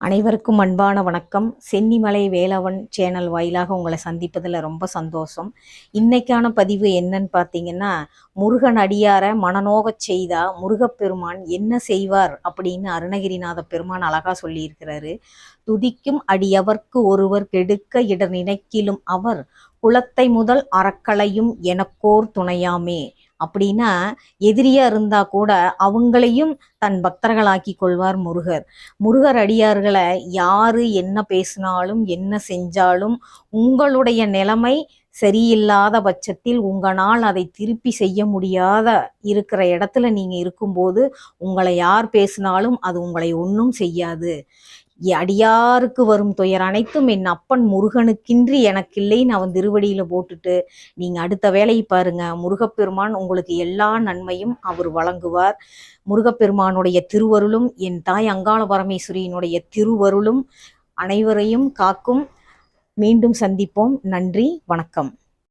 அனைவருக்கும் அன்பான வணக்கம். சென்னிமலை வேலவன் சேனல் வாயிலாக உங்களை சந்திப்பதில் ரொம்ப சந்தோஷம். இன்னைக்கான பதிவு என்னன்னு பார்த்தீங்கன்னா முருகன் அடியாரை மனநோகச் செய்தா முருகப்பெருமான் என்ன செய்வார் அப்படின்னு அருணகிரிநாத பெருமான் அழகா சொல்லியிருக்கிறாரு. துதிக்கும் அடியவர்க்கு ஒருவர் கெடுக்க இட நினைக்கிலும் அவர் குலத்தை முதல் அறக்களையும் எனக்கோர் துணையாமே. அப்படின்னா எதிரியா இருந்தா கூட அவங்களையும் தன் பக்தர்களாக்கி கொள்வார் முருகர். முருகர் அடியார்களை யாரு என்ன பேசினாலும் என்ன செஞ்சாலும் உங்களுடைய நிலைமை சரியில்லாத பட்சத்தில் உங்களால் அதை திருப்பி செய்ய முடியாத இருக்கிற இடத்துல நீங்கள் இருக்கும்போது உங்களை யார் பேசினாலும் அது உங்களை ஒன்றும் செய்யாது. அடியாருக்கு வரும் துயர் அனைத்தும் என் அப்பன் முருகனுக்கின்றி எனக்கில்லைன்னு அவன் திருவடியில் போட்டுட்டு நீங்கள் அடுத்த வேலையை பாருங்க. முருகப்பெருமான் உங்களுக்கு எல்லா நன்மையும் அவர் வழங்குவார். முருகப்பெருமானுடைய திருவருளும் என் தாய் அங்காள பரமேஸ்வரியினுடைய திருவருளும் அனைவரையும் காக்கும். மீண்டும் சந்திப்போம். நன்றி வணக்கம்.